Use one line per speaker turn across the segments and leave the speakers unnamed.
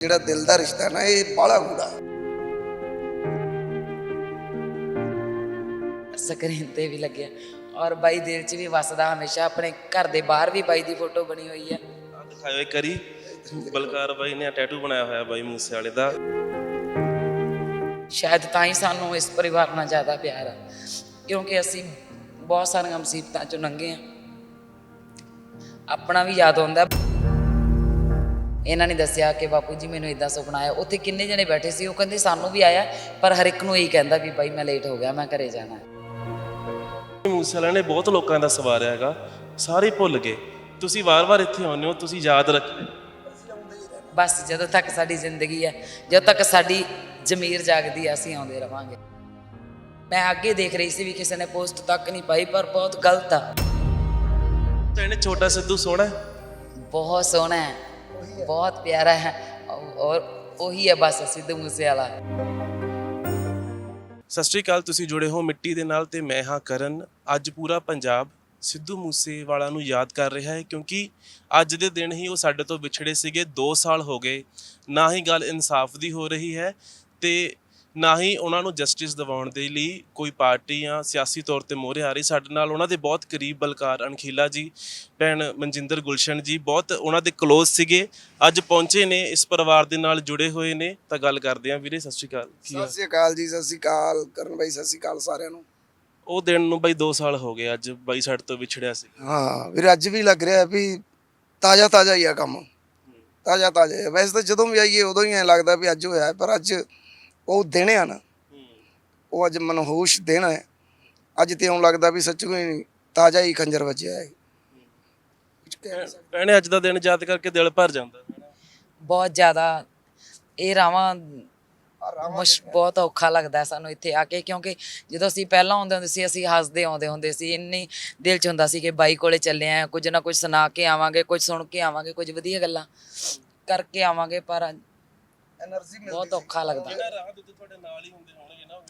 ਜਿਹੜਾ ਦਿਲ ਦਾ ਰਿਸ਼ਤਾ ਨਾ ਇਹ ਬਾਲਾ ਗੂੜਾ।
ਸਕਰੀਨ ਤੇ ਵੀ ਲੱਗਿਆ। ਔਰ ਬਾਈ ਦਿਲ 'ਚ ਵੀ ਵਸਦਾ ਹਮੇਸ਼ਾ ਆਪਣੇ ਘਰ ਦੇ ਬਾਹਰ ਵੀ ਬਾਈ ਦੀ ਫੋਟੋ ਬਣੀ ਹੋਈ ਹੈ
ਦਿਖਾਇਓ ਇੱਕ ਕਰੀ ਬਲਕਾਰ ਬਾਈ ਨੇ ਟੈਟੂ ਬਣਾਇਆ ਹੋਇਆ ਬਾਈ ਮੂਸੇ ਵਾਲੇ ਦਾ।
ਸ਼ਾਇਦ ਤਾਂ ਹੀ ਸਾਨੂੰ ਇਸ ਪਰਿਵਾਰ ਨਾਲ ਜ਼ਿਆਦਾ ਪਿਆਰ ਆ। ਕਿਉਂਕਿ ਅਸੀਂ ਬਹੁਤ ਸਾਰੀਆਂ ਮੁਸੀਬਤਾਂ ਚੋਂ ਲੰਘੇ ਆ। ਆਪਣਾ ਵੀ ਯਾਦ ਆਉਂਦਾ। ਇਹਨਾਂ ਨੇ ਦੱਸਿਆ ਕਿ ਬਾਪੂ ਜੀ ਮੈਨੂੰ ਇਦਾਂ ਸੁਪਨਾ ਆਇਆ। ਉੱਥੇ ਕਿੰਨੇ ਜਣੇ ਬੈਠੇ ਸੀ ਉਹ ਕਹਿੰਦੇ ਸਾਨੂੰ ਵੀ ਆਇਆ ਪਰ ਹਰ ਇੱਕ ਨੂੰ ਇਹੀ ਕਹਿੰਦਾ ਵੀ ਬਾਈ ਮੈਂ ਲੇਟ ਹੋ ਗਿਆ ਮੈਂ ਘਰੇ ਜਾਣਾ
ਮੂਸੇ ਵਾਲਿਆਂ ਨੇ ਬਹੁਤ ਲੋਕਾਂ ਦਾ ਸਵਾਰਿਆ ਹੈਗਾ ਸਾਰੇ ਭੁੱਲ ਗਏ। ਤੁਸੀਂ ਵਾਰ-ਵਾਰ ਇੱਥੇ ਆਉਂਦੇ ਹੋ ਤੁਸੀਂ ਯਾਦ ਰੱਖਿਓ
ਬਸ ਜਦੋਂ ਤੱਕ ਸਾਡੀ ਜ਼ਿੰਦਗੀ ਹੈ ਜਦੋਂ ਤੱਕ ਸਾਡੀ ਜ਼ਮੀਰ ਜਾਗਦੀ ਹੈ ਅਸੀਂ ਆਉਂਦੇ ਰਵਾਂਗੇ। ਮੈਂ ਅੱਗੇ ਦੇਖ ਰਹੀ ਸੀ ਵੀ ਕਿਸੇ ਨੇ ਪੋਸਟ ਤੱਕ ਨਹੀਂ ਪਾਈ ਪਰ ਬਹੁਤ ਗਲਤ ਆ।
ਤਾਂ ਇਹਨੇ ਛੋਟਾ ਸਿੱਧੂ ਸੋਹਣਾ।
ਬਹੁਤ ਸੋਹਣਾ ਹੈ। ਬਹੁਤ ਪਿਆਰਾ ਹੈ ਔਰ ਉਹੀ ਹੈ ਬਸ ਸਿੱਧੂ ਮੂਸੇ ਵਾਲਾ
ਸਤਿ ਸ਼੍ਰੀ ਅਕਾਲ, ਤੁਸੀਂ ਜੁੜੇ ਹੋ ਮਿੱਟੀ ਦੇ ਨਾਲ ਤੇ ਮੈਂ ਹਾਂ ਕਰਨ। ਅੱਜ ਪੂਰਾ ਪੰਜਾਬ ਸਿੱਧੂ ਮੂਸੇ ਵਾਲਾ ਨੂੰ ਯਾਦ ਕਰ ਰਿਹਾ ਹੈ ਕਿਉਂਕਿ ਅੱਜ ਦੇ ਦਿਨ ਹੀ ਉਹ ਸਾਡੇ ਤੋਂ ਵਿਛੜੇ ਸੀਗੇ 2 ਸਾਲ ਹੋ ਗਏ। ਨਾ ਹੀ ਗੱਲ ਇਨਸਾਫ ਦੀ ਹੋ ਰਹੀ ਹੈ ਤੇ ਨਾ ਹੀ ਉਹਨਾਂ ਨੂੰ ਜਸਟਿਸ ਦਿਵਾਉਣ ਦੇ ਲਈ ਕੋਈ ਪਾਰਟੀ ਜਾਂ ਸਿਆਸੀ ਤੌਰ ਤੇ ਮੋਹਰੇ ਆ ਰਹੀ। ਸਾਡੇ ਨਾਲ ਉਹਨਾਂ ਦੇ ਬਹੁਤ ਕਰੀਬ ਬਲਕਾਰ ਅਣਖੀਲਾ ਜੀ ਭੈਣ ਮਨਜਿੰਦਰ ਗੁਲਸ਼ਨ ਜੀ ਬਹੁਤ ਉਹਨਾਂ ਦੇ ক্লোਜ਼ ਸੀਗੇ। ਅੱਜ ਪਹੁੰਚੇ ਨੇ ਇਸ ਪਰਿਵਾਰ ਦੇ ਨਾਲ ਜੁੜੇ ਹੋਏ ਨੇ। ਤਾਂ ਗੱਲ ਕਰਦੇ ਹਾਂ ਵੀਰੇ ਸਤਿ ਸ਼੍ਰੀ ਅਕਾਲ।
ਸਤਿ ਸ੍ਰੀ ਅਕਾਲ ਜੀ ਸਤਿ ਸ੍ਰੀ ਅਕਾਲ ਕਰਨ ਬਾਈ ਸਤਿ ਸ੍ਰੀ ਅਕਾਲ ਸਾਰਿਆਂ ਨੂੰ।
ਉਹ ਦਿਨ ਨੂੰ ਬਾਈ 2 ਸਾਲ ਹੋ ਗਏ ਅੱਜ ਬਾਈ ਸਾਡੇ ਤੋਂ ਵਿਛੜਿਆ ਸੀ।
ਹਾਂ ਵੀਰ ਅੱਜ ਵੀ ਲੱਗ ਰਿਹਾ ਵੀ ਤਾਜ਼ਾ ਤਾਜ਼ਾ ਹੀ ਆ ਕੰਮ। ਤਾਜ਼ਾ ਤਾਜ਼ਾ ਆ। ਵੈਸੇ ਤਾਂ ਜਦੋਂ ਵੀ ਆਈਏ ਉਦੋਂ ਹੀ ਐ ਲੱਗਦਾ ਵੀ ਅੱਜ ਹੋਇਆ ਪਰ ਅੱਜ ਉਹ ਦਿਨ ਆ ਨਾ ਉਹ ਅੱਜ ਮਨਹੂਸ਼ ਦਿਨ ਹੈ। ਅੱਜ ਤੇ ਇਉਂ ਲੱਗਦਾ ਵੀ ਸੱਚੂ ਹੀ ਤਾਜ਼ਾ ਹੀ ਖੰਜਰ ਵੱਜਿਆ ਹੈ।
ਭੈਣੇ ਅੱਜ ਦਾ ਦਿਨ ਯਾਦ ਕਰਕੇ ਦਿਲ ਭਰ ਜਾਂਦਾ।
ਬਹੁਤ ਜ਼ਿਆਦਾ। ਇਹ ਰਾਵਾਂ ਮੁਸ਼ ਬਹੁਤ ਔਖਾ ਲੱਗਦਾ ਸਾਨੂੰ ਇੱਥੇ ਆ ਕੇ ਕਿਉਂਕਿ ਜਦੋਂ ਅਸੀਂ ਪਹਿਲਾਂ ਆਉਂਦੇ ਹੁੰਦੇ ਸੀ ਅਸੀਂ ਹੱਸਦੇ ਆਉਂਦੇ ਹੁੰਦੇ ਸੀ। ਇੰਨੀ ਦਿਲ 'ਚ ਹੁੰਦਾ ਸੀ ਕਿ ਬਾਈ ਕੋਲੇ ਚੱਲੇ ਆ ਕੁਝ ਨਾ ਕੁਝ ਸੁਣਾ ਕੇ ਆਵਾਂਗੇ ਕੁਝ ਸੁਣ ਕੇ ਆਵਾਂਗੇ ਕੁਝ ਵਧੀਆ ਗੱਲਾਂ ਕਰਕੇ ਆਵਾਂਗੇ ਪਰ
એનર્ਜੀ ਮਿਲਦੀ
ਬਹੁਤ ਔਖਾ ਲੱਗਦਾ।
ਜਿਹੜਾ ਰਾਹ ਦੇ ਤੁਹਾਡੇ ਨਾਲ ਹੀ ਹੁੰਦੇ ਹੋਣਗੇ ਨਾ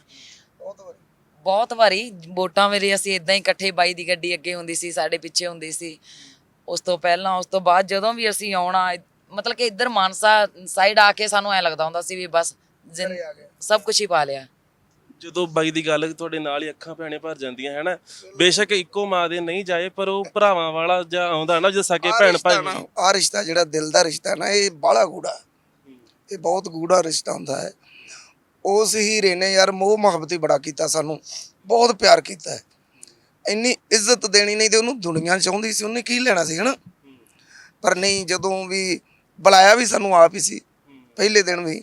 ਬਹੁਤ ਵਾਰੀ।
ਬਹੁਤ ਵਾਰੀ ਵੋਟਾਂ ਵੇਲੇ ਅਸੀਂ ਇਦਾਂ ਹੀ ਇਕੱਠੇ ਬਾਈ ਦੀ ਗੱਡੀ ਅੱਗੇ ਹੁੰਦੀ ਸੀ ਸਾਡੇ ਪਿੱਛੇ ਹੁੰਦੀ ਸੀ। ਉਸ ਤੋਂ ਪਹਿਲਾਂ ਉਸ ਤੋਂ ਬਾਅਦ ਜਦੋਂ ਵੀ ਅਸੀਂ ਆਉਣਾ ਮਤਲਬ ਕਿ ਇੱਧਰ ਮਾਨਸਾ ਸਾਈਡ ਆ ਕੇ ਸਾਨੂੰ ਐ ਲੱਗਦਾ ਹੁੰਦਾ ਸੀ ਵੀ ਬਸ ਜ਼ਿੰ- ਸਭ ਕੁਝ ਹੀ ਪਾ ਲਿਆ।
ਜਦੋਂ ਬਾਈ ਦੀ ਗੱਲ ਤੁਹਾਡੇ ਨਾਲ ਹੀ ਅੱਖਾਂ ਭੈਣੇ ਭਰ ਜਾਂਦੀਆਂ ਹੈਨਾ? ਬੇਸ਼ੱਕ ਇੱਕੋ ਮਾਂ ਦੇ ਨਹੀਂ ਜਾਏ ਪਰ ਉਹ ਭਰਾਵਾਂ ਵਾਲਾ ਜਾਂ ਆਉਂਦਾ ਨਾ ਜਦ ਸਕੇ ਭੈਣ ਭਾਈ।
ਆ ਰਿਸ਼ਤਾ ਜਿਹੜਾ ਦਿਲ ਦਾ ਰਿਸ਼ਤਾ ਨਾ ਇਹ ਬਾਹਲਾ ਗੂੜਾ। ਇਹ ਬਹੁਤ ਗੂੜਾ ਰਿਸ਼ਤਾ ਹੁੰਦਾ ਹੈ ਉਸ ਹੀਰੇ ਨੇ ਯਾਰ ਮੋਹ ਮੁਹੱਬਤ ਹੀ ਬੜਾ ਕੀਤਾ ਸਾਨੂੰ ਬਹੁਤ ਪਿਆਰ ਕੀਤਾ ਹੈ ਇੰਨੀ ਇੱਜ਼ਤ ਦੇਣੀ ਨਹੀਂ ਤੇ ਉਹਨੂੰ ਦੁਨੀਆ ਚਾਹੁੰਦੀ ਸੀ ਉਹਨੇ ਕੀ ਲੈਣਾ ਸੀ ਹਨਾ ਪਰ ਨਹੀਂ ਜਦੋਂ ਵੀ ਬੁਲਾਇਆ ਵੀ ਸਾਨੂੰ ਆਪ ਹੀ ਸੀ ਪਹਿਲੇ ਦਿਨ ਵੀ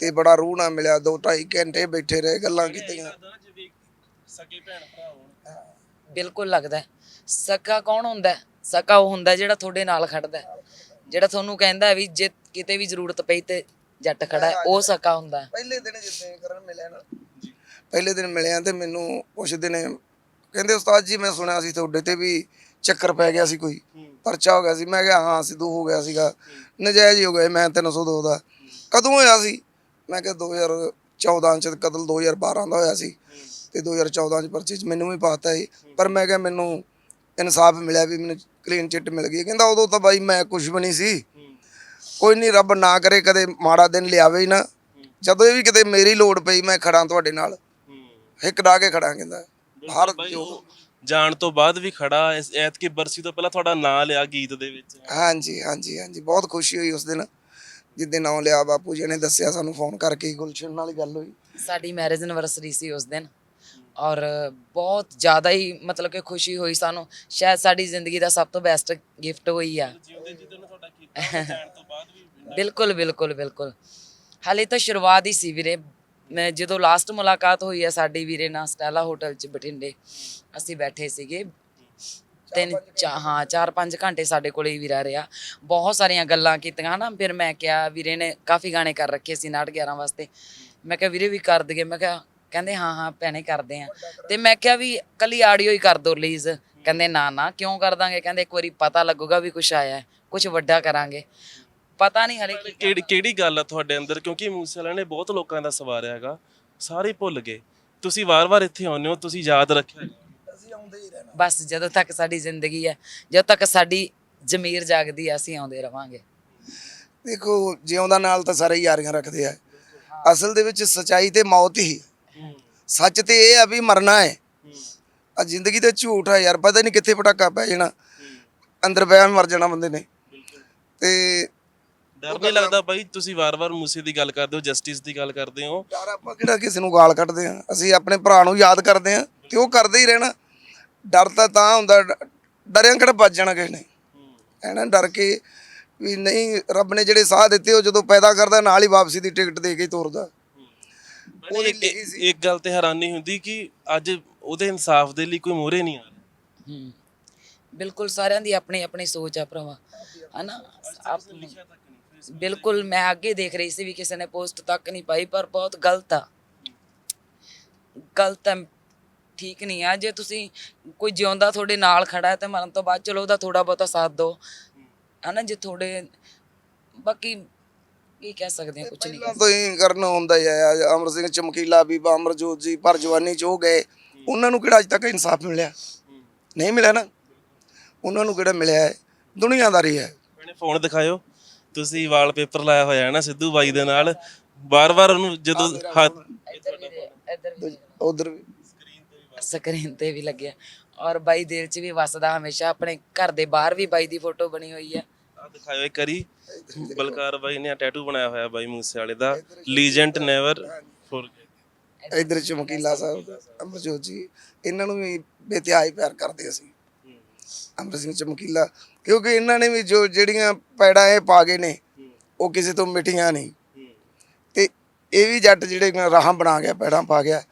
ਤੇ ਬੜਾ ਰੂਹ ਨਾਲ ਮਿਲਿਆ ਦੋ ਢਾਈ ਘੰਟੇ ਬੈਠੇ ਰਹੇ ਗੱਲਾਂ ਕੀਤੀਆਂ
ਜਿਵੇਂ ਸਕੇ ਭੈਣ ਭਰਾ ਹੋਣ
ਬਿਲਕੁਲ ਲੱਗਦਾ। ਸਕਾ ਕੌਣ ਹੁੰਦਾ? ਸਕਾ ਉਹ ਹੁੰਦਾ ਜਿਹੜਾ ਤੁਹਾਡੇ ਨਾਲ ਖੜਦਾ ਹੈ। ਜਿਹੜਾ ਤੁਹਾਨੂੰ ਕਹਿੰਦਾ ਵੀ ਜੇ ਕਿਤੇ ਵੀ ਜ਼ਰੂਰਤ ਪਈ ਤੇ ਜੱਟ ਖੜਾ ਹੈ ਉਹ ਸਕਾ ਹੁੰਦਾ ਹੈ।
ਪਹਿਲੇ ਦਿਨ ਜਿੱਦਾਂ ਕਰਨ ਮਿਲਿਆ ਨਾ। ਪਹਿਲੇ ਦਿਨ ਮਿਲਿਆ ਤੇ ਮੈਨੂੰ ਪੁੱਛਦੇ ਨੇ ਕਹਿੰਦੇ ਉਸਤਾਦ ਜੀ ਮੈਂ ਸੁਣਿਆ ਸੀ ਤੁਹਾਡੇ ਤੇ ਵੀ ਚੱਕਰ ਪੈ ਗਿਆ ਸੀ ਕੋਈ ਪਰਚਾ ਹੋ ਗਿਆ ਸੀ। ਮੈਂ ਕਿਹਾ ਹਾਂ ਸਿੱਧੂ ਹੋ ਗਿਆ ਸੀਗਾ। ਨਜਾਇਜ਼ ਹੀ ਹੋ ਗਿਆ ਮੈਂ 302 ਦਾ ਕਦੋਂ ਹੋਇਆ ਸੀ? ਮੈਂ ਕਿਹਾ 2014 ਚ ਕਤਲ 2012 ਦਾ ਹੋਇਆ ਸੀ। ਤੇ 2014 ਚ ਪਰਚੇ ਚ ਮੈਨੂੰ ਵੀ ਪਾਤਾ ਸੀ। ਪਰ ਮੈਂ ਕਿਹਾ ਮੈਨੂੰ ਇਨਸਾਫ ਮਿਲਿਆ ਵੀ ਮੈਨੂੰ ਕਲੀਨ ਚਿੱਟ ਮਿਲ ਗਈ। ਕਹਿੰਦਾ ਉਦੋਂ ਤਾਂ ਬਾਈ ਮੈਂ ਕੁਝ ਵੀ ਨਹੀਂ ਸੀ। ਕੋਈ ਨਹੀਂ ਰੱਬ ਨਾ ਕਰੇ ਕਦੇ ਮਾੜਾ ਦਿਨ ਲਿਆਵੇ ਹੀ ਨਾ। ਜਦੋਂ ਵੀ ਕਿਤੇ ਮੇਰੀ ਲੋੜ ਪਈ ਮੈਂ ਖੜਾ ਤੁਹਾਡੇ ਨਾਲ। ਹਿੱਕ ਡਾ ਕੇ ਖੜਾ ਕਹਿੰਦਾ। ਹਰ
ਉਹ ਜਾਣ ਤੋਂ ਬਾਅਦ ਵੀ ਖੜਾ ਇਸ ਐਤਕੀ ਬਰਸੀ ਤੋਂ ਪਹਿਲਾਂ ਤੁਹਾਡਾ ਨਾਂ ਲਿਆ ਗੀਤ ਦੇ ਵਿੱਚ।
ਹਾਂਜੀ ਹਾਂਜੀ ਹਾਂਜੀ। ਬਹੁਤ ਖੁਸ਼ੀ ਹੋਈ ਉਸ ਦਿਨ। ਜਿੱਦੇ ਨਾਂ ਲਿਆ ਬਾਪੂ ਜੀ ਨੇ ਦੱਸਿਆ ਸਾਨੂੰ ਫੋਨ ਕਰਕੇ ਗੁਲਸ਼ਨ ਨਾਲ ਹੀ ਗੱਲ ਹੋਈ।
ਸਾਡੀ ਮੈਰਿਜ ਐਨਵਰਸਰੀ ਸੀ ਉਸ ਦਿਨ। ਔਰ ਬਹੁਤ ਜ਼ਿਆਦਾ ਹੀ ਮਤਲਬ ਕਿ ਖੁਸ਼ੀ ਹੋਈ ਸਾਨੂੰ। ਸ਼ਾਇਦ ਸਾਡੀ ਜ਼ਿੰਦਗੀ ਦਾ ਸਭ ਤੋਂ ਬੈਸਟ ਗਿਫਟ ਹੋਈ ਆ।
ਜਾਣ ਤੋਂ ਬਾਅਦ ਵੀ
ਬਿਲਕੁਲ ਬਿਲਕੁਲ ਬਿਲਕੁਲ। ਹਾਲੇ ਤਾਂ ਸ਼ੁਰੂਆਤ ਹੀ ਸੀ ਵੀਰੇ। ਮੈਂ ਜਦੋਂ ਲਾਸਟ ਮੁਲਾਕਾਤ ਹੋਈ ਹੈ ਸਾਡੀ ਵੀਰੇ ਨਾਲ ਸਟੈਲਾ ਹੋਟਲ 'ਚ ਬਠਿੰਡੇ ਅਸੀਂ ਬੈਠੇ ਸੀਗੇ। ਤਿੰਨ ਚਾ- ਹਾਂ 4-5 ਘੰਟੇ ਸਾਡੇ ਕੋਲੇ ਹੀ ਵੀਰਾ ਰਿਹਾ। ਬਹੁਤ ਸਾਰੀਆਂ ਗੱਲਾਂ ਕੀਤੀਆਂ ਹਨਾ ਫਿਰ ਮੈਂ ਕਿਹਾ ਵੀਰੇ ਨੇ ਕਾਫੀ ਗਾਣੇ ਕਰ ਰੱਖੇ ਸੀ ਨਾਟ 11 ਵਾਸਤੇ। ਮੈਂ ਕਿਹਾ ਵੀਰੇ ਵੀ ਕਰ ਦਈਏ। ਮੈਂ ਕਿਹਾ ਕਹਿੰਦੇ ਹਾਂ ਹਾਂ ਭੈਣੇ ਕਰਦੇ ਆ। ਤੇ ਮੈਂ ਕਿਹਾ ਵੀ ਕੱਲੀ ਆਡੀਓ ਹੀ ਕਰ ਦੋ ਰਿਲੀਜ਼ ਕਹਿੰਦੇ ਨਾ ਨਾ ਕਿਉਂ ਕਰ ਦਾਂਗੇ? ਕਹਿੰਦੇ ਇੱਕ ਵਾਰੀ ਪਤਾ ਲੱਗੂਗਾ ਵੀ ਕੁਝ ਆਇਆ ਹੈ। ਕੁਝ ਵੱਡਾ ਕਰਾਂਗੇ। ਪਤਾ ਨਹੀਂ ਹਲੇ ਕੀ
ਕਿਹੜੀ ਕਿਹੜੀ ਗੱਲ ਆ ਤੁਹਾਡੇ ਅੰਦਰ? ਕਿਉਂਕਿ ਮੂਸੇ ਵਾਲਿਆਂ ਨੇ ਬਹੁਤ ਲੋਕਾਂ ਦਾ ਸਵਾਰਿਆ ਹੈਗਾ। ਸਾਰੇ ਭੁੱਲ ਗਏ। ਤੁਸੀਂ ਵਾਰ-ਵਾਰ ਇੱਥੇ ਆਉਂਦੇ ਹੋ ਤੁਸੀਂ ਯਾਦ ਰੱਖਿਆ
ਅਸੀਂ ਆਉਂਦੇ ਹੀ ਰਹਿਣਾ।
ਬਸ ਜਦੋਂ ਤੱਕ ਸਾਡੀ ਜ਼ਿੰਦਗੀ ਹੈ ਜਦੋਂ ਤੱਕ ਸਾਡੀ ਜ਼ਮੀਰ ਜਾਗਦੀ ਹੈ ਅਸੀਂ ਆਉਂਦੇ ਰਵਾਂਗੇ।
ਦੇਖੋ ਜਿਉਂਦਾ ਨਾਲ ਤਾਂ ਸਾਰੇ ਯਾਰੀਆਂ ਰੱਖਦੇ ਆ। ਅਸਲ ਦੇ ਵਿੱਚ ਸਚਾਈ ਤੇ ਮੌਤ ਹੀ। ਸੱਚ ਤੇ ਇਹ ਆ ਵੀ ਮਰਨਾ ਹੈ। ਆ ਜ਼ਿੰਦਗੀ ਤੇ ਝੂਠ ਆ ਯਾਰ ਪਤਾ ਨਹੀਂ ਕਿੱਥੇ ਪਟਾਕਾ ਪੈ ਜਾਣਾ। ਅੰਦਰ ਪਿਆ ਮਰ ਜਾਣਾ ਬੰਦੇ ਨੇ। ਤੇ
ਡਰ ਨਹੀਂ ਲੱਗਦਾ ਬਾਈ ਤੁਸੀਂ ਵਾਰ-ਵਾਰ ਮੂਸੇ ਦੀ ਗੱਲ ਕਰਦੇ ਹੋ ਜਸਟਿਸ ਦੀ ਗੱਲ ਕਰਦੇ ਹੋ।
ਡਰ ਆਪਾਂ ਕਿਹੜਾ ਕਿਸੇ ਨੂੰ ਗਾਲ ਕੱਢਦੇ ਆ ਅਸੀਂ ਆਪਣੇ ਭਰਾ ਨੂੰ ਯਾਦ ਕਰਦੇ ਆ ਤੇ ਉਹ ਕਰਦੇ ਹੀ ਰਹਿਣਾ। ਡਰ ਤਾਂ ਤਾਂ ਹੁੰਦਾ ਡਰਿਆ ਕਿਹੜਾ ਬਚ ਜਾਣਾ ਕਿਸੇ ਨੇ? ਐਨਾ ਡਰ ਕੇ ਵੀ ਨਹੀਂ ਰੱਬ ਨੇ ਜਿਹੜੇ ਸਾਹ ਦਿੱਤੇ ਉਹ ਜਦੋਂ ਪੈਦਾ ਕਰਦਾ ਨਾਲ ਹੀ ਵਾਪਸੀ ਦੀ ਟਿਕਟ ਦੇ ਕੇ ਤੋਰਦਾ।
ਉਹਦੀ ਇੱਕ ਇੱਕ ਗੱਲ ਤੇ ਹੈਰਾਨੀ ਹੁੰਦੀ ਕਿ ਅੱਜ ਉਹਦੇ ਇਨਸਾਫ ਦੇ ਲਈ ਕੋਈ ਮੋਹਰੇ ਨਹੀਂ ਆ ਰਿਹਾ।
ਹੂੰ। ਬਿਲਕੁਲ ਸਾਰਿਆਂ ਦੀ ਆਪਣੀ ਆਪਣੀ ਸੋਚ ਆ ਭਰਾਵਾ। ਹਨਾ? ਆਪ ਬਿਲਕੁਲ ਮੈਂ ਅੱਗੇ ਦੇਖ ਰਹੀ ਸੀ ਵੀ ਕਿਸੇ ਨੇ ਪੋਸਟ ਤੱਕ ਨਹੀਂ ਪਾਈ, ਪਰ ਬਹੁਤ ਗਲਤ ਆ। ਗਲਤ ਹੈ ਠੀਕ ਨਹੀਂ ਆ। ਜੇ ਤੁਸੀਂ ਕੋਈ ਜਿਉਂਦਾ ਤੁਹਾਡੇ ਨਾਲ ਖੜਾ ਹੈ ਤੇ ਮਰਨ ਤੋਂ ਬਾਅਦ ਚਲੋ ਉਹਦਾ ਥੋੜਾ ਬਹੁਤਾ ਸਾਥ ਦਿਓ। ਹਨਾ, ਜੇ ਤੁਹਾਡੇ ਬਾਕੀ ਕੀ ਕਹਿ ਸਕਦੇ ਆ ਕੁਝ ਨਹੀਂ
ਪਹਿਲਾਂ ਤੋਂ ਹੀ ਕਰਨ ਹੁੰਦਾ ਹੀ ਅਮਰ ਸਿੰਘ, ਚਮਕੀਲਾ ਬੀਬਾ, ਅਮਰਜੋਤ ਜੀ, ਪਰ ਜਵਾਨੀ ਚ ਉਹ ਗਏ। ਉਹਨਾਂ ਨੂੰ ਕਿਹੜਾ ਅਜ ਤੱਕ ਇਨਸਾਫ ਮਿਲਿਆ? ਨਹੀਂ ਮਿਲਿਆ ਨਾ? ਉਹਨਾਂ ਨੂੰ ਕਿਹੜਾ ਮਿਲਿਆ ਹੈ? ਦੁਨੀਆਦਾਰੀ ਹੈ।
ਮੈਨੇ ਫੋਨ ਦਿਖਾਇਓ। ਤੁਸੀਂ ਵਾਲਪੇਪਰ ਲਾਇਆ ਹੋਇਆ ਹੈ ਨਾ ਸਿੱਧੂ ਬਾਈ ਦੇ ਨਾਲ। ਬਾਰ-ਬਾਰ ਉਹਨੂੰ ਜਦੋਂ ਹੱਥ
ਇੱਧਰ ਵੀ ਦੇ- ਇੱਧਰ ਵੀ
ਉਧਰ ਵੀ।
ਸਕਰੀਨ ਤੇ ਵੀ ਲੱਗਿਆ। ਔਰ ਬਾਈ ਦਿਲ 'ਚ ਵੀ ਵਸਦਾ ਹਮੇਸ਼ਾ। ਆਪਣੇ ਘਰ ਦੇ ਬਾਹਰ ਵੀ ਬਾਈ ਦੀ ਫੋਟੋ ਬਣੀ ਹੋਈ ਹੈ।
ਆ ਦਿਖਾਇਓ ਇੱਕ ਵਾਰੀ। ਬਲਕਾਰ ਬਾਈ ਨੇ ਟੈਟੂ ਬਣਾਇਆ ਹੋਇਆ ਬਾਈ ਮੂਸੇ ਵਾਲੇ ਦਾ ਲੀਜੈਂਡ ਨੈਵਰ ਫੋਰਗੇਟ
ਇਧਰ ਚਮਕੀਲਾ ਸਾਹਿਬ। ਅਮਰਜੋਤ ਜੀ ਇਹਨਾਂ ਨੂੰ ਵੀ ਬੇਤਿਆਈ ਪਿਆਰ ਕਰਦੇ ਅਸੀਂ। ਅਮਰ ਸਿੰਘ ਚਮਕੀਲਾ ਕਿਉਂਕਿ ਇਹਨਾਂ ਨੇ ਵੀ ਜੋ ਜਿਹੜੀਆਂ ਪੈੜਾਂ ਇਹ ਪਾ ਗਏ ਨੇ ਉਹ ਕਿਸੇ ਤੋਂ ਮਿਟੀਆਂ ਨਹੀਂ। ਤੇ ਇਹ ਵੀ ਜੱਟ ਜਿਹੜੇ ਰਾਹਾਂ ਬਣਾ ਗਿਆ ਪੈੜਾਂ ਪਾ ਗਿਆ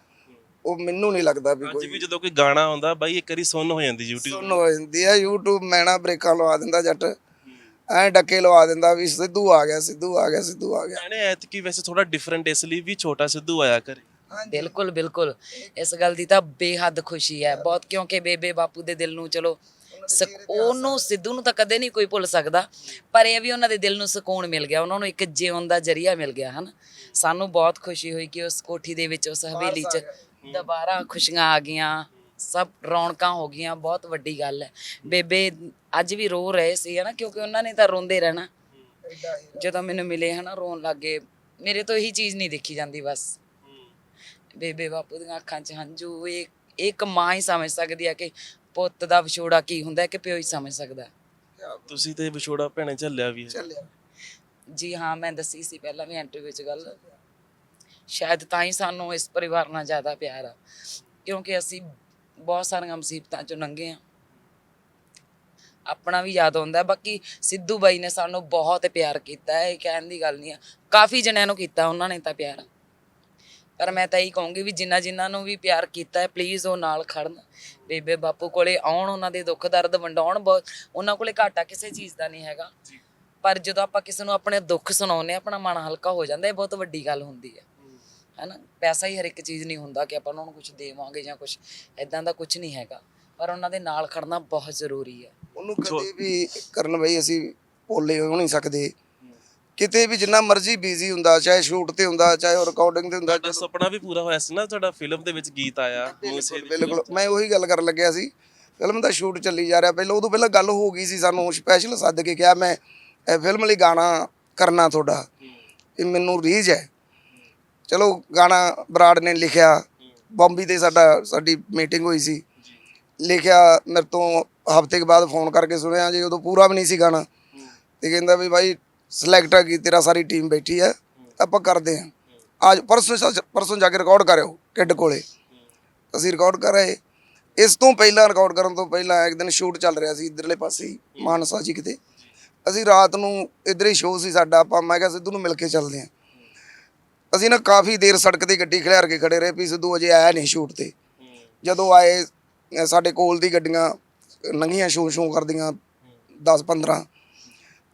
ਉਹ ਮੈਨੂੰ ਨਹੀਂ ਲੱਗਦਾ ਵੀ
ਅੱਜ
ਕੋਈ
ਵੀ ਜਦੋਂ ਕੋਈ ਗਾਣਾ ਆਉਂਦਾ ਬਾਈ ਇੱਕ ਵਾਰੀ ਸੁਣ ਹੋ ਜਾਂਦੀ YouTube
ਸੁਣ ਹੋ ਜਾਂਦੀ ਆ YouTube ਮੈਣਾ ਬ੍ਰੇਕਾਂ ਲਵਾ ਦਿੰਦਾ ਜੱਟ। ਐ ਡੱਕੇ ਲਵਾ ਦਿੰਦਾ ਵੀ ਸਿੱਧੂ ਆ ਗਿਆ ਸਿੱਧੂ ਆ ਗਿਆ ਸਿੱਧੂ ਆ ਗਿਆ।
ਮੈਨੇ ਐਤਕੀ ਵੈਸੇ ਥੋੜਾ ਡਿਫਰੈਂਟ ਇਸ ਲਈ ਵੀ ਛੋਟਾ ਸਿੱਧੂ ਆਇਆ ਘਰੇ।
ਬਿਲਕੁਲ ਬਿਲਕੁਲ। ਇਸ ਗੱਲ ਦੀ ਤਾਂ ਬੇਹੱਦ ਖੁਸ਼ੀ ਹੈ। ਬਹੁਤ ਕਿਉਂਕਿ ਬੇਬੇ ਬਾਪੂ ਦੇ ਦਿਲ ਨੂੰ ਚਲੋ ਸਕ- ਉਹਨੂੰ ਸਿੱਧੂ ਨੂੰ ਤਾਂ ਕਦੇ ਨਹੀਂ ਕੋਈ ਭੁੱਲ ਸਕਦਾ। ਪਰ ਇਹ ਵੀ ਉਹਨਾਂ ਦੇ ਦਿਲ ਨੂੰ ਸਕੂਨ ਮਿਲ ਗਿਆ ਉਹਨਾਂ ਨੂੰ ਇੱਕ ਜਿਉਣ ਦਾ ਜਰੀਆ ਮਿਲ ਗਿਆ ਹਨ। ਸਾਨੂੰ ਬਹੁਤ ਖੁਸ਼ੀ ਹੋਈ ਕਿ ਉਸ ਕੋਠੀ ਦੇ ਵਿੱਚ ਉਸ ਹਵੇਲੀ 'ਚ ਦੁਬਾਰਾ ਖੁਸ਼ੀਆਂ ਆ ਗਈਆਂ ਸਭ ਰੌਣਕਾਂ ਹੋ ਗਈਆਂ ਬਹੁਤ ਵੱਡੀ ਗੱਲ ਹੈ। ਬੇਬੇ ਅੱਜ ਵੀ ਰੋ ਰਹੇ ਸੀ ਹਨਾ ਕਿਉਂਕਿ ਉਹਨਾਂ ਨੇ ਤਾਂ ਰੋਂਦੇ ਰਹਿਣਾ। ਜਦੋਂ ਮੈਨੂੰ ਮਿਲੇ ਹਨਾ ਰੋਣ ਲੱਗੇ ਮੇਰੇ ਤੋਂ ਇਹੀ ਚੀਜ਼ ਨਹੀਂ ਦੇਖੀ ਜਾਂਦੀ ਬਸ। ਬੇਬੇ ਬਾਪੂ ਦੀਆਂ ਅੱਖਾਂ 'ਚ ਹੰਝੂ ਇਹ ਇੱਕ ਮਾਂ ਹੀ ਸਮਝ ਸਕਦੀ ਹੈ ਕਿ ਪੁੱਤ ਦਾ ਵਿਛੋੜਾ ਕੀ ਹੁੰਦਾ ਕਿ ਪਿਓ ਹੀ ਸਮਝ ਸਕਦਾ।
ਤੁਸੀਂ ਤੇ ਵਿਛੋੜਾ ਭੈਣੇ ਝੱਲਿਆ ਵੀ ਹੈ।
ਚੱਲਿਆ
ਜੀ ਹਾਂ ਮੈਂ ਦੱਸੀ ਸੀ ਪਹਿਲਾਂ ਵੀ ਇੰਟਰਵਿਊ ਵਿੱਚ ਗੱਲ। ਸ਼ਾਇਦ ਤਾਂ ਹੀ ਸਾਨੂੰ ਇਸ ਪਰਿਵਾਰ ਨਾਲ ਜ਼ਿਆਦਾ ਪਿਆਰ ਆ ਕਿਉਂਕਿ ਅਸੀਂ ਬਹੁਤ ਸਾਰੀਆਂ ਮੁਸੀਬਤਾਂ ਚੋਂ ਲੰਘੇ ਆ ਆਪਣਾ ਵੀ ਯਾਦ ਆਉਂਦਾ। ਬਾਕੀ ਸਿੱਧੂ ਬਾਈ ਨੇ ਸਾਨੂੰ ਬਹੁਤ ਪਿਆਰ ਕੀਤਾ ਹੈ ਇਹ ਕਹਿਣ ਦੀ ਗੱਲ ਨਹੀਂ ਆ ਕਾਫੀ ਜਣਿਆਂ ਨੂੰ ਕੀਤਾ ਉਹਨਾਂ ਨੇ ਤਾਂ ਪਿਆਰ। ਪਰ ਮੈਂ ਤਾਂ ਇਹੀ ਕਹੂੰਗੀ ਵੀ ਜਿੰਨਾ ਜਿਨ੍ਹਾਂ ਨੂੰ ਵੀ ਪਿਆਰ ਕੀਤਾ ਹੈ ਪਲੀਜ਼ ਉਹ ਨਾਲ ਖੜਨ। ਬੇਬੇ ਬਾਪੂ ਕੋਲੇ ਆਉਣ ਉਹਨਾਂ ਦੇ ਦੁੱਖ ਦਰਦ ਵੰਡਾਉਣ ਬਹੁਤ ਉਹਨਾਂ ਕੋਲੇ ਘਾਟਾ ਕਿਸੇ ਚੀਜ਼ ਦਾ ਨਹੀਂ ਹੈਗਾ। ਪਰ ਜਦੋਂ ਆਪਾਂ ਕਿਸੇ ਨੂੰ ਆਪਣੇ ਦੁੱਖ ਸੁਣਾਉਂਦੇ ਹਾਂ ਆਪਣਾ ਮਨ ਹਲਕਾ ਹੋ ਜਾਂਦਾ ਇਹ ਬਹੁਤ ਵੱਡੀ ਗੱਲ ਹੁੰਦੀ ਹੈ। ਹੈਨਾ? ਪੈਸਾ ਹੀ ਹਰ ਇੱਕ ਚੀਜ਼ ਨਹੀਂ ਹੁੰਦਾ ਕਿ ਆਪਾਂ ਉਹਨਾਂ ਨੂੰ ਕੁਝ ਦੇਵਾਂਗੇ ਜਾਂ ਕੁਝ ਐਦਾਂ ਦਾ ਕੁਝ ਨਹੀਂ ਹੈਗਾ। ਪਰ ਉਹਨਾਂ ਦੇ ਨਾਲ ਖੜਨਾ ਬਹੁਤ ਜ਼ਰੂਰੀ ਹੈ।
ਉਹਨੂੰ ਕਦੇ ਵੀ ਕਰਨ ਬਈ ਅਸੀਂ ਭੁੱਲੇ ਹੋ ਨਹੀਂ ਸਕਦੇ। ਕਿਤੇ ਵੀ ਜਿੰਨਾ ਮਰਜ਼ੀ ਬਿਜ਼ੀ ਹੁੰਦਾ ਚਾਹੇ ਸ਼ੂਟ ਤੇ ਹੁੰਦਾ ਚਾਹੇ ਉਹ ਰਿਕਾਰਡਿੰਗ ਤੇ ਹੁੰਦਾ
ਤੁਹਾਡਾ ਸੁਪਨਾ ਵੀ ਪੂਰਾ ਹੋਇਆ ਸੀ ਨਾ ਤੁਹਾਡਾ ਫਿਲਮ ਦੇ ਵਿੱਚ ਗੀਤ ਆਇਆ ਮੂਸੇ ਦੀ
ਬਿਲਕੁਲ ਮੈਂ ਉਹੀ ਗੱਲ ਕਰਨ ਲੱਗਿਆ ਸੀ। ਫਿਲਮ ਦਾ ਸ਼ੂਟ ਚੱਲੀ ਜਾ ਰਿਹਾ ਪਹਿਲਾਂ ਉਦੋਂ ਪਹਿਲਾਂ ਗੱਲ ਹੋ ਗਈ ਸੀ ਸਾਨੂੰ ਸਪੈਸ਼ਲ ਸੱਦ ਕੇ ਕਿਹਾ ਮੈਂ ਇਹ ਫਿਲਮ ਲਈ ਗਾਣਾ ਕਰਨਾ ਤੁਹਾਡਾ। ਇਹ ਮੈਨੂੰ ਰੀਝ ਹੈ। ਚਲੋ ਗਾਣਾ ਬਰਾੜ ਨੇ ਲਿਖਿਆ ਬੰਬੀ ਤੇ ਸਾਡਾ ਸਾਡੀ ਮੀਟਿੰਗ ਹੋਈ ਸੀ। ਲਿਖਿਆ ਮੇਰੇ ਤੋਂ ਹਫ਼ਤੇ ਕੇ ਬਾਅਦ ਫੋਨ ਕਰਕੇ ਸੁਣਿਆ ਜੀ ਉਦੋਂ ਪੂਰਾ ਵੀ ਨਹੀਂ ਸੀ ਗਾਣਾ। ਤੇ ਕਹਿੰਦਾ ਵੀ ਭਾਈ ਸਿਲੈਕਟ ਆ ਤੇਰਾ ਸਾਰੀ ਟੀਮ ਬੈਠੀ ਹੈ ਆਪਾਂ ਕਰਦੇ ਹਾਂ। ਅੱਜ ਪਰਸੋਂ ਪਰਸੋਂ ਜਾ ਕੇ ਰਿਕਾਰਡ ਕਰਿਓ, ਕਿੱਡ ਕੋਲੇ। ਅਸੀਂ ਰਿਕਾਰਡ ਕਰ ਰਹੇ ਇਸ ਤੋਂ ਪਹਿਲਾਂ ਰਿਕਾਰਡ ਕਰਨ ਤੋਂ ਪਹਿਲਾਂ ਇੱਕ ਦਿਨ ਸ਼ੂਟ ਚੱਲ ਰਿਹਾ ਸੀ ਇਧਰਲੇ ਪਾਸੇ, ਮਾਨਸਾ ਜੀ ਕਿਤੇ। ਅਸੀਂ ਰਾਤ ਨੂੰ ਇਧਰ ਹੀ ਸ਼ੋਅ ਸੀ ਸਾਡਾ, ਆਪਾਂ ਮੈਂ ਕਿਹਾ ਸਿੱਧੂ ਨੂੰ ਮਿਲ ਕੇ ਚੱਲਦੇ ਹਾਂ। ਅਸੀਂ ਨਾ ਕਾਫੀ ਦੇਰ ਸੜਕ ਤੇ ਗੱਡੀ ਖਿਲਾਰ ਕੇ ਖੜੇ ਰਹੇ ਵੀ ਸਿੱਧੂ ਅਜੇ ਆਇਆ ਨਹੀਂ ਸ਼ੂਟ ਤੇ। ਜਦੋਂ ਆਏ, ਸਾਡੇ ਕੋਲ ਦੀ ਗੱਡੀਆਂ ਲੰਘੀਆਂ ਸ਼ੂ ਸ਼ੂ ਕਰਦੀਆਂ 10 15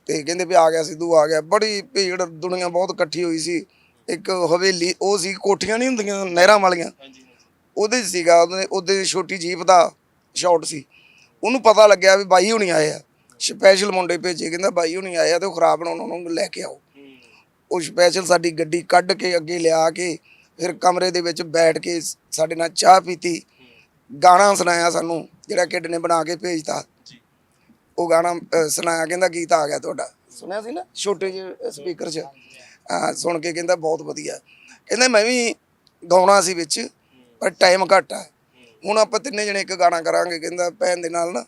ਤੇ ਕਹਿੰਦੇ ਵੀ ਆ ਗਿਆ ਸਿੱਧੂ ਆ ਗਿਆ। ਬੜੀ ਭੀੜ ਦੁਨੀਆ ਬਹੁਤ ਇਕੱਠੀ ਹੋਈ ਸੀ। ਇੱਕ ਹਵੇਲੀ ਉਹ ਸੀ ਕੋਠੀਆਂ ਨਹੀਂ ਹੁੰਦੀਆਂ ਨਹਿਰਾਂ ਵਾਲੀਆਂ। ਉਹਦੇ 'ਚ ਸੀਗਾ ਉਹਦੇ ਉਹਦੇ ਛੋਟੀ ਜੀਪ ਦਾ ਸ਼ਾਟ ਸੀ। ਉਹਨੂੰ ਪਤਾ ਲੱਗਿਆ ਵੀ ਬਾਈ ਹੁਣੀ ਆਏ ਆ। ਸਪੈਸ਼ਲ ਮੁੰਡੇ ਭੇਜੇ ਕਹਿੰਦਾ ਬਾਈ ਹੁਣੀ ਆਏ ਆ ਤੇ ਉਹ ਖਰਾਬ ਨਾ ਉਹਨਾਂ ਨੂੰ ਲੈ ਕੇ ਆਓ। ਉਹ ਸਪੈਸ਼ਲ ਸਾਡੀ ਗੱਡੀ ਕੱਢ ਕੇ ਅੱਗੇ ਲਿਆ ਕੇ ਫਿਰ ਕਮਰੇ ਦੇ ਵਿੱਚ ਬੈਠ ਕੇ ਸਾਡੇ ਨਾਲ ਚਾਹ ਪੀਤੀ। ਗਾਣਾ ਸੁਣਾਇਆ ਸਾਨੂੰ ਜਿਹੜਾ ਕਿਡ ਨੇ ਬਣਾ ਕੇ ਭੇਜਤਾ। ਉਹ ਗਾਣਾ ਅ, ਸੁਣਾਇਆ ਕਹਿੰਦਾ ਗੀਤ ਆ ਗਿਆ ਤੁਹਾਡਾ। ਸੁਣਿਆ ਸੀ ਨਾ? ਛੋਟੇ ਜਿਹੇ ਸਪੀਕਰ 'ਚ। ਹਾਂ ਸੁਣ ਕੇ ਕਹਿੰਦਾ ਬਹੁਤ ਵਧੀਆ। ਕਹਿੰਦਾ ਮੈਂ ਵੀ ਗਾਉਣਾ ਸੀ ਵਿੱਚ ਪਰ ਟਾਈਮ ਘੱਟ ਆ। ਹੁਣ ਆਪਾਂ ਤਿੰਨੇ ਜਣੇ ਇੱਕ ਗਾਣਾ ਕਰਾਂਗੇ ਕਹਿੰਦਾ ਭੈਣ ਦੇ ਨਾਲ ਨਾ।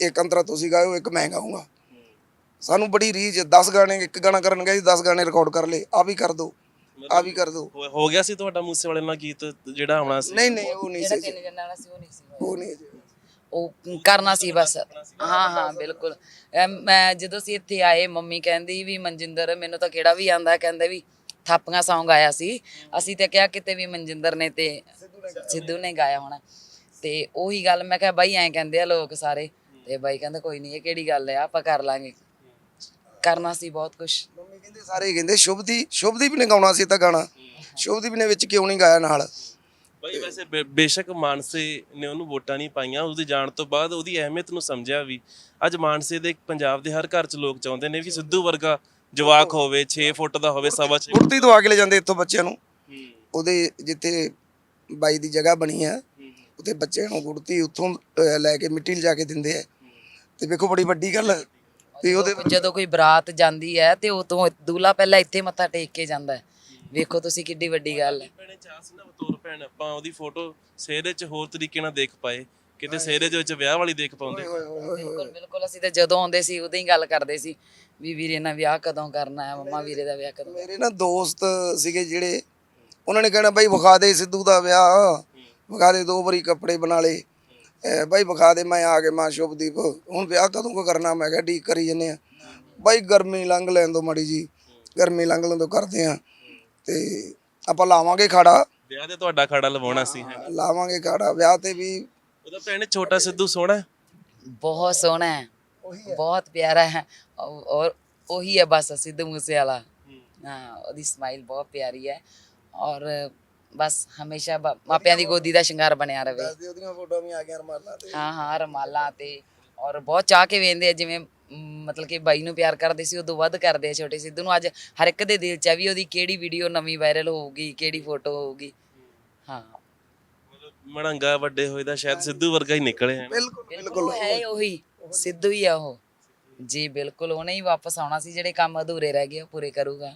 ਇੱਕ ਅੰਤਰਾ ਤੁਸੀਂ ਗਾਇਓ ਇੱਕ ਮੈਂ ਗਾਉਂਗਾ ਸਾਨੂੰ ਬੜੀ ਰੀਝ 10 ਗਾਣੇ ਇੱਕ ਗਾਣਾ ਕਰਨ ਗਏ 10 ਗਾਣੇ ਰਿਕਾਰਡ ਕਰ ਲਏ। ਆ ਵੀ ਕਰ ਦੋ ਆ ਵੀ ਕਰ ਦੋ।
ਹੋ- ਹੋ ਗਿਆ ਸੀ ਤੁਹਾਡਾ ਮੂਸੇ ਵਾਲੇ ਨਾਲ ਗੀਤ ਜਿਹੜਾ ਆਉਣਾ ਸੀ?
ਨਹੀਂ ਨਹੀਂ ਉਹ ਨਹੀਂ
ਜਿਹੜਾ
ਸੀ
ਤਿੰਨ ਜਣਾਂ ਵਾਲਾ ਸੀ ਉਹ ਨਹੀਂ ਸੀ ਹੋਇਆ।
ਉਹ ਨਹੀਂ ਜੀ।
ਉਹ ਕਰਨਾ ਸੀ ਬਸ। ਹਾਂ ਹਾਂ, ਬਿਲਕੁਲ। ਐਮ, ਮੈਂ ਜਦੋਂ ਅਸੀਂ ਇੱਥੇ ਆਏ, ਮੰਮੀ ਕਹਿੰਦੀ ਵੀ, ਮਨਜਿੰਦਰ, ਮੈਨੂੰ ਤਾਂ ਕਿਹੜਾ ਵੀ ਆਂਦਾ, ਕਹਿੰਦੇ ਵੀ ਥਾਪੀਆਂ Song ਆਇਆ ਸੀ। ਅਸੀਂ ਤੇ ਕਿਹਾ ਕਿਤੇ ਵੀ ਮਨਜਿੰਦਰ ਨੇ ਤੇ ਸਿੱਧੂ ਨੇ ਗਾਇਆ ਹੋਣਾ। ਤੇ ਉਹੀ ਗੱਲ ਮੈਂ ਕਿਹਾ, ਬਾਈ, ਐਂ ਕਹਿੰਦੇ ਆ ਲੋਕ ਸਾਰੇ। ਤੇ ਬਾਈ ਕਹਿੰਦਾ, ਕੋਈ ਨਹੀਂ ਇਹ ਕਿਹੜੀ ਗੱਲ ਆ ਆਪਾਂ ਕਰ ਲਾਂਗੇ। ਕਰਨਾ ਸੀ ਬਹੁਤ ਕੁਝ
ਮੰਮੀ ਕਹਿੰਦੇ, ਸਾਰੇ ਕਹਿੰਦੇ ਸ਼ੁਭਦੀ ਸ਼ੁਭਦੀਪ ਨੇ ਗਾਉਣਾ ਸੀ ਤਾਂ ਗਾਣਾ। ਸ਼ੁਭਦੀਪ ਨੇ ਵਿੱਚ ਕਿਉਂ ਨਹੀਂ ਗਾਇਆ ਨਾਲ?
ਬਈ ਵੈਸੇ ਬੇ- ਬੇਸ਼ੱਕ ਮਾਨਸੇ ਨੇ ਉਹਨੂੰ ਵੋਟਾਂ ਨਹੀਂ ਪਾਈਆਂ ਉਹਦੇ ਜਾਣ ਤੋਂ ਬਾਅਦ ਉਹਦੀ ਅਹਿਮੀਅਤ ਨੂੰ ਸਮਝਿਆ ਵੀ। ਅੱਜ ਮਾਨਸੇ ਦੇ ਪੰਜਾਬ ਦੇ ਹਰ ਘਰ 'ਚ ਲੋਕ ਚਾਹੁੰਦੇ ਨੇ ਵੀ ਸਿੱਧੂ ਵਰਗਾ ਜਵਾਕ ਹੋਵੇ 6 ਫੁੱਟ ਦਾ ਹੋਵੇ ਸਵਾ 6
ਗੁਰਤੀ ਤੋਂ ਆ ਕੇ ਲੈ ਜਾਂਦੇ ਇੱਥੋਂ ਬੱਚਿਆਂ ਨੂੰ। ਉਹਦੇ ਜਿੱਥੇ ਬਾਈ ਦੀ ਜਗ੍ਹਾ ਬਣੀ ਆ ਉੱਥੇ ਬੱਚਿਆਂ ਨੂੰ ਗੁੜਤੀ ਉੱਥੋਂ ਅਹ, ਲੈ ਕੇ ਮਿੱਟੀ ਲਿਜਾ ਕੇ ਦਿੰਦੇ ਆ। ਤੇ ਵੇਖੋ ਬੜੀ ਵੱਡੀ ਗੱਲ ਹੈ ਤੇ ਉਹਦੇ
ਜਦੋਂ ਕੋਈ ਬਰਾਤ ਜਾਂਦੀ ਹੈ ਤੇ ਉਹ ਤੋਂ ਦੂਲਾ ਪਹਿਲਾਂ ਇੱਥੇ ਮੱਥਾ ਟੇਕ ਕੇ ਜਾਂਦਾ ਹੈ। ਵੇਖੋ ਤੁਸੀਂ ਕਿੱਡੀ ਵੱਡੀ ਗੱਲ ਹੈ।
ਭੈਣੇ ਚਾਹ ਸੀ ਨਾ ਬਤੌਰ ਭੈਣ ਆਪਾਂ ਉਹਦੀ ਫੋਟੋ ਸਿਹਰੇ 'ਚ ਹੋਰ ਤਰੀਕੇ ਨਾਲ ਦੇਖ ਪਾਏ। ਕਿਤੇ ਸਿਹਰੇ ਦੇ ਵਿੱਚ ਵਿਆਹ ਵਾਲੀ ਦੇਖ ਪਾਉਂਦੇ।
ਬਿਲਕੁਲ ਬਿਲਕੁਲ ਅਸੀਂ ਤਾਂ ਜਦੋਂ ਆਉਂਦੇ ਸੀ ਉਦੋਂ ਹੀ ਗੱਲ ਕਰਦੇ ਸੀ ਵੀ ਵੀਰੇ ਨਾਲ ਵਿਆਹ ਕਦੋਂ ਕਰਨਾ ਹੈ ਮੰਮਾ ਵੀਰੇ ਦਾ ਵਿਆਹ ਕਦੋਂ
ਮੇਰੇ ਨਾ ਦੋਸਤ ਸੀਗੇ ਜਿਹੜੇ ਉਹਨਾਂ ਨੇ ਕਹਿਣਾ ਬਾਈ ਵਿਖਾ ਦੇ ਸਿੱਧੂ ਦਾ ਵਿਆਹ ਵਿਖਾ ਦੇ ਦੋ ਵਾਰੀ ਕੱਪੜੇ ਬਣਾ ਲਏ। ਅਹ ਬਾਈ ਵਿਖਾ ਦੇ ਮੈਂ ਆ ਕੇ ਮਾਂ ਸ਼ੁਭਦੀਪ ਹੁਣ ਵਿਆਹ ਕਦੋਂ ਕੋ ਕਰਨਾ? ਮੈਂ ਕਿਹਾ ਡੀਕ ਕਰੀ ਜੰਨੇ ਆ ਬਾਈ ਗਰਮੀ ਲੰਘ ਲੈਣ ਦੋ ਮੜੀ ਜੀ ਗਰਮੀ ਲੰਘ ਲੈਣ ਦੋ ਕਰਦੇ ਆ ਤੇ ਆਪਾਂ ਲਾਵਾਂਗੇ ਖਾੜਾ।
ਵਿਆਹ ਤੇ ਤੁਹਾਡਾ ਖੜਾ ਲਵਾਉਣਾ ਸੀ ਹੈ
ਲਾਵਾਂਗੇ ਖਾੜਾ। ਵਿਆਹ ਤੇ ਵੀ
ਉਹਦਾ ਭੈਣੇ ਛੋਟਾ ਸਿੱਧੂ ਸੋਹਣਾ ਹੈ।
ਬਹੁਤ ਸੋਹਣਾ ਹੈ। ਬਹੁਤ ਪਿਆਰਾ ਹੈ। ਔਰ ਉਹੀ ਹੈ ਬਸ ਸਿੱਧੂ ਮੂਸੇ ਵਾਲਾ ਹਾਂ ਉਹਦੀ ਸਮਾਈਲ ਬਹੁਤ ਪਿਆਰੀ ਹੈ। ਔਰ ਬਸ ਹਮੇਸ਼ਾ ਮਾਪਿਆਂ ਦੀ ਗੋਦੀ ਦਾ ਸ਼ਿੰਗਾਰ ਬਣਿਆ ਰਵੇ।
ਦੱਸਦੇ ਉਹਦੀਆਂ ਫੋਟੋਆਂ ਵੀ ਆ ਗਈਆਂ ਰਮਾਲਾ ਤੇ।
ਹਾਂ ਹਾਂ ਰਮਾਲਾ ਤੇ। ਔਰ ਬਹੁਤ ਚਾਹ ਕੇ ਵੇਂਦੇ ਜਿਵੇਂ ਮਤਲਬ ਕਿ ਬਾਈ ਨੂੰ ਪਿਆਰ ਕਰਦੇ ਸੀ ਉਦੋਂ ਵੱਧ ਕਰਦੇ ਆ ਛੋਟੇ ਸਿੱਧੂ ਨੂੰ। ਅੱਜ ਹਰ ਇੱਕ ਦੇ ਦਿਲ 'ਚ ਆ ਵੀ ਉਹਦੀ ਕਿਹੜੀ ਵੀਡੀਓ ਨਵੀਂ ਵਾਇਰਲ ਹੋਊਗੀ ਕਿਹੜੀ ਫੋਟੋ ਹੋਊਗੀ। ਹਾਂ।
ਮਤਲਬ ਮੜੰਗਾ ਵੱਡੇ ਹੋਏ ਦਾ ਸ਼ਾਇਦ ਸਿੱਧੂ ਵਰਗਾ ਹੀ ਨਿਕਲੇ ਹੈ
ਬਿਲਕੁਲ
ਬਿਲਕੁਲ ਹੈ ਉਹੀ ਸਿੱਧੂ ਹੀ ਆ ਉਹ। ਜੀ ਬਿਲਕੁਲ ਉਹਨੇ ਹੀ ਵਾਪਸ ਆਉਣਾ ਸੀ ਜਿਹੜੇ ਕੰਮ ਅਧੂਰੇ ਰਹਿ ਗਏ ਉਹ ਪੂਰੇ ਕਰੂਗਾ।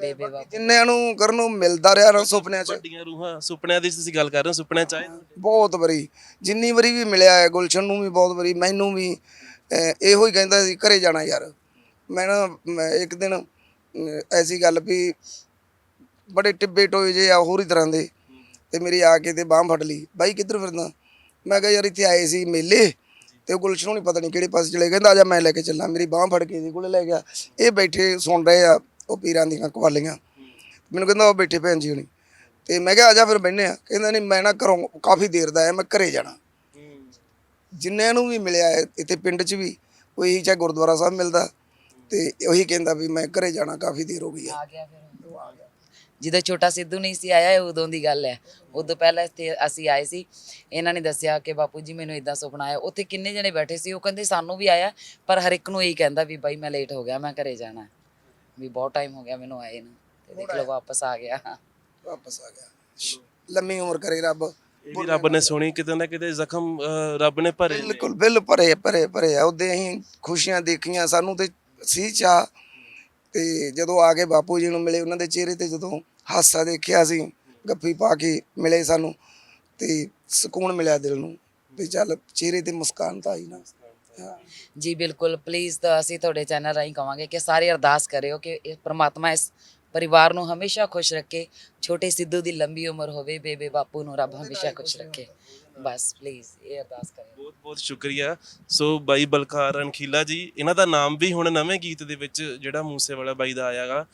ਬੇਬੇ ਬਾਪੂ
ਜਿੰਨਿਆਂ ਨੂੰ ਕਰਨ ਨੂੰ ਮਿਲਦਾ ਰਿਹਾ ਨਾ ਸੁਪਨਿਆਂ 'ਚ।
ਵੱਡੀਆਂ ਰੂਹਾਂ ਸੁਪਨਿਆਂ ਦੀ ਤੁਸੀਂ ਗੱਲ ਕਰ ਰਹੇ ਹੋ ਸੁਪਨਿਆਂ ਚ ਆਏ
ਬਹੁਤ ਵਾਰੀ ਜਿੰਨੀ ਵਾਰੀ ਵੀ ਮਿਲਿਆ ਹੈ ਗੁਲਸ਼ਨ ਨੂੰ ਵੀ ਬਹੁਤ ਵਾਰੀ ਮੈਨੂੰ ਵੀ। ਇਹੋ ਹੀ ਕਹਿੰਦਾ ਸੀ, ਘਰੇ ਜਾਣਾ ਯਾਰ। ਮੈਂ ਨਾ, ਮੈਂ ਇੱਕ ਦਿਨ ਐਸੀ ਗੱਲ ਵੀ ਬੜੇ ਟਿੱਬੇ ਟੋਏ ਜੇ ਆ, ਹੋਰ ਹੀ ਤਰ੍ਹਾਂ ਦੇ। ਤੇ ਮੇਰੀ ਆ ਕੇ ਤੇ ਬਾਹ ਫੜ ਲਈ, ਬਾਈ, ਕਿੱਧਰ ਫਿਰਦਾ? ਮੈਂ ਕਿਹਾ, ਯਾਰ, ਇੱਥੇ ਆਏ ਸੀ ਮੇਲੇ ਤੇ ਉਹ ਗੁਲਸ਼ਨ ਨੂੰ ਨਹੀਂ ਪਤਾ ਨਹੀਂ ਕਿਹੜੇ ਪਾਸੇ ਚਲੇ ਕਹਿੰਦਾ ਆਜਾ ਮੈਂ ਲੈ ਕੇ ਚੱਲਾਂ। ਮੇਰੀ ਬਾਹ ਫੜ ਕੇ ਇਹਦੇ ਕੋਲੇ ਲੈ ਗਿਆ। ਇਹ ਬੈਠੇ ਸੁਣ ਰਹੇ ਆ, ਉਹ ਪੀਰਾਂ ਦੀਆਂ ਕਵਾਲੀਆਂ। ਮੈਨੂੰ ਕਹਿੰਦਾ, ਉਹ ਬੈਠੇ ਭੈਣ ਜੀ ਹੁਣੀ। ਤੇ ਮੈਂ ਕਿਹਾ ਆਜਾ ਫਿਰ ਬੈਠਨੇ ਆ। ਕਹਿੰਦਾ, ਨਹੀਂ, ਮੈਂ ਨਾ ਘਰੋਂ ਕਾਫੀ ਦੇਰ ਦਾ ਆਇਆ, ਮੈਂ ਘਰੇ ਜਾਣਾ। ਜਿੰਨਿਆਂ ਨੂੰ ਵੀ ਮਿਲਿਆ ਹੈ ਇੱਥੇ ਪਿੰਡ 'ਚ ਵੀ ਕੋਈ ਚਾਹੇ ਗੁਰਦੁਆਰਾ ਸਾਹਿਬ ਮਿਲਦਾ ਤੇ ਉਹੀ ਕਹਿੰਦਾ ਵੀ ਮੈਂ ਘਰੇ ਜਾਣਾ ਕਾਫੀ ਦੇਰ ਹੋ ਗਈ
ਆ ਗਿਆ ਫਿਰ। ਜਦੋਂ ਛੋਟਾ ਸਿੱਧੂ ਨਹੀਂ ਸੀ ਆਇਆ ਇਹ ਉਦੋਂ ਦੀ ਗੱਲ ਹੈ। ਉਦੋਂ ਪਹਿਲਾਂ ਇੱਥੇ ਅਸੀਂ ਆਏ ਸੀ। ਇਹਨਾਂ ਨੇ ਦੱਸਿਆ ਕਿ ਬਾਪੂ ਜੀ ਮੈਨੂੰ ਇਦਾਂ ਸੁਪਨਾ ਆਇਆ। ਉੱਥੇ ਕਿੰਨੇ ਜਣੇ ਬੈਠੇ ਸੀ ਉਹ ਕਹਿੰਦੇ ਸਾਨੂੰ ਵੀ ਆਇਆ ਪਰ ਹਰ ਇੱਕ ਨੂੰ ਇਹੀ ਕਹਿੰਦਾ ਵੀ ਬਾਈ ਮੈਂ ਲੇਟ ਹੋ ਗਿਆ ਮੈਂ ਘਰੇ ਜਾਣਾ। ਵੀ ਬਹੁਤ ਟਾਈਮ ਹੋ ਗਿਆ ਮੈਨੂੰ ਆਏ ਨੂੰ। ਤੇ ਦੇਖ ਲਓ ਵਾਪਸ ਆ ਗਿਆ।
ਵਾਪਸ ਆ ਗਿਆ। ਲੰਮੀ ਉਮਰ ਕਰੇ ਰੱਬ।
ਇਹ ਵੀ ਰੱਬ ਨੇ ਸੁਣੀ ਕਿਤੇ ਨਾ ਕਿਤੇ ਜ਼ਖਮ ਰੱਬ ਨੇ ਭਰੇ ਨੇ।
ਬਿਲਕੁਲ ਬਿੱਲ ਭਰੇ ਭਰੇ ਭਰੇ ਆ। ਉਹਦੇ ਅਸੀਂ ਖੁਸ਼ੀਆਂ ਦੇਖੀਆਂ ਸਾਨੂੰ ਤੇ ਸੀ ਚਾਹ ਤੇ ਜਦੋਂ ਆ ਕੇ ਬਾਪੂ ਜੀ ਨੂੰ ਮਿਲੇ ਉਹਨਾਂ ਦੇ ਚਿਹਰੇ ਤੇ ਜਦੋਂ ਹਾਸਾ ਦੇਖਿਆ ਸੀ ਗੱਫੀ ਪਾ ਕੇ ਮਿਲੇ ਸਾਨੂੰ ਤੇ ਸਕੂਨ ਮਿਲਿਆ ਦਿਲ ਨੂੰ ਵੀ ਚੱਲ ਚਿਹਰੇ ਤੇ ਮੁਸਕਾਨ ਤਾਂ ਆਈ ਨਾ। ਹਾਂ।
ਜੀ ਬਿਲਕੁਲ। ਪਲੀਜ਼ ਤਾਂ ਅਸੀਂ ਤੁਹਾਡੇ ਚੈਨਲ ਰਾਹੀਂ ਕਵਾਂਗੇ ਕਿ ਸਾਰੇ ਅਰਦਾਸ ਕਰਿਓ ਕਿ ਇਹ ਪ੍ਰਮਾਤਮਾ ਇਸ ਪਰਿਵਾਰ ਨੂੰ ਹਮੇਸ਼ਾ ਖੁਸ਼ ਰੱਖੇ ਛੋਟੇ ਸਿੱਧੂ ਦੀ ਲੰਬੀ ਉਮਰ ਹੋਵੇ ਬੇਬੇ ਬਾਪੂ ਨੂੰ ਰੱਬ ਹਮੇਸ਼ਾ ਖੁਸ਼ ਰੱਖੇ। ਬਸ ਪਲੀਜ਼ ਇਹ ਅਰਦਾਸ ਕਰਿਓ
ਬਹੁਤ ਬਹੁਤ ਸ਼ੁਕਰੀਆ। ਸੋ ਬਾਈ ਬਲਕਾਰ ਰਣਖੀਲਾ ਜੀ ਇਹਨਾਂ ਦਾ ਨਾਮ ਵੀ ਹੁਣ ਨਵੇਂ ਗੀਤ ਦੇ ਵਿੱਚ ਜਿਹੜਾ ਮੂਸੇ ਵਾਲਾ ਬਾਈ ਦਾ ਆਇਆਗਾ।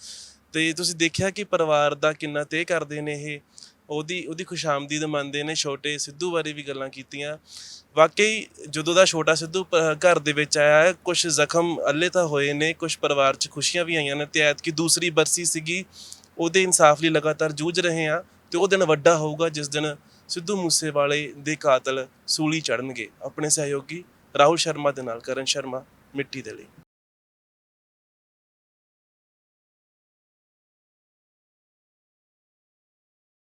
ਤੇ ਤੁਸੀਂ ਦੇਖਿਆ ਕਿ ਪਰਿਵਾਰ ਦਾ ਕਿੰਨਾ ਤੇ ਕਰਦੇ ਨੇ ਇਹ? ਉਹਦੀ ਉਹਦੀ ਖੁਸ਼ਾਮਦੀਦ ਮੰਨਦੇ ਨੇ, ਛੋਟੇ ਸਿੱਧੂ ਬਾਰੇ ਵੀ ਗੱਲਾਂ ਕੀਤੀਆਂ। ਵਾਕਈ ਜਦੋਂ ਦਾ ਛੋਟਾ ਸਿੱਧੂ ਪ- ਘਰ ਦੇ ਵਿੱਚ ਆਇਆ ਹੈ ਕੁਝ ਜ਼ਖਮ ਅੱਲੇ ਤਾਂ ਹੋਏ ਨੇ ਕੁਝ ਪਰਿਵਾਰ 'ਚ ਖੁਸ਼ੀਆਂ ਵੀ ਆਈਆਂ ਨੇ ਤੇ ਐਤਕੀ ਦੂਸਰੀ ਬਰਸੀ ਸੀਗੀ, ਉਹਦੇ ਇਨਸਾਫ ਲਈ ਲਗਾਤਾਰ ਜੂਝ ਰਹੇ ਆ ਤੇ ਉਹ ਦਿਨ ਵੱਡਾ ਹੋਊਗਾ, ਜਿਸ ਦਿਨ ਸਿੱਧੂ ਮੂਸੇਵਾਲੇ ਦੇ ਕਾਤਲ ਸੂਲੀ ਚੜਨਗੇ ਆਪਣੇ ਸਹਿਯੋਗੀ ਰਾਹੁਲ ਸ਼ਰਮਾ ਦੇ ਨਾਲ, ਕਰਨ ਸ਼ਰਮਾ, ਮਿੱਟੀ ਦੇ ਲਈ।